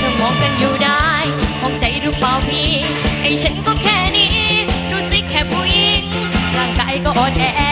จะมองกันอยู่ได้มองใจหรืเปล่าพีไอ้ฉันก็แค่นี้ ดูสิแค่ผู้หญิงร่างกายก็อ่อนแอ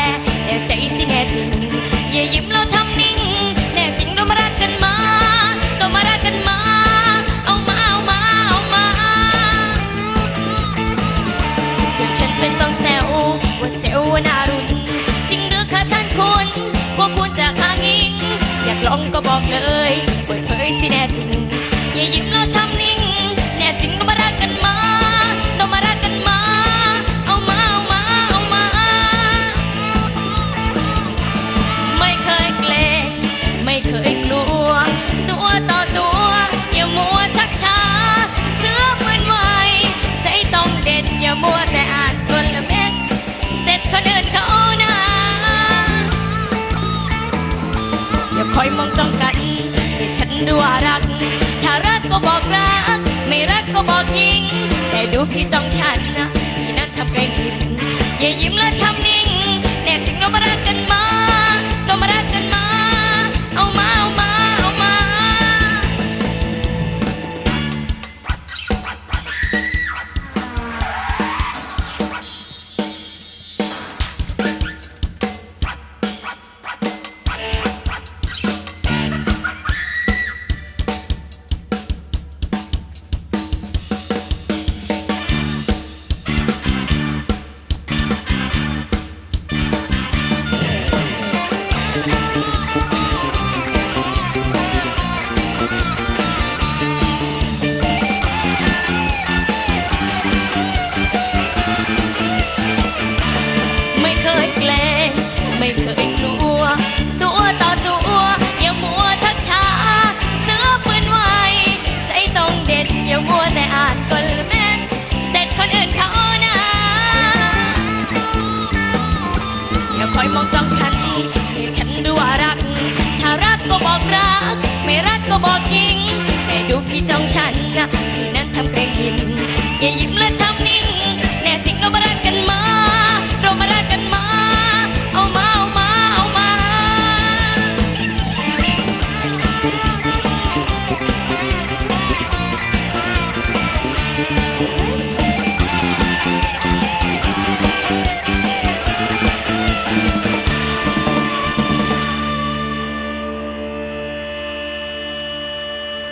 อย่าคอยมองจ้องกันให้ฉันดูว่ารัก ถ้ารักก็บอกรัก ไม่รักก็บอกยิง แต่ดูพี่จ้องฉันนะพี่นั้นทำเกงผิดอย่ายิ้มและทำนิ่งแน่จริงเรามารักกันมา บอกยิงให้ดูพี่จ้องฉันนะพี่นั้นทำเกรงกินอย่ายิ้มและทำนิ่ง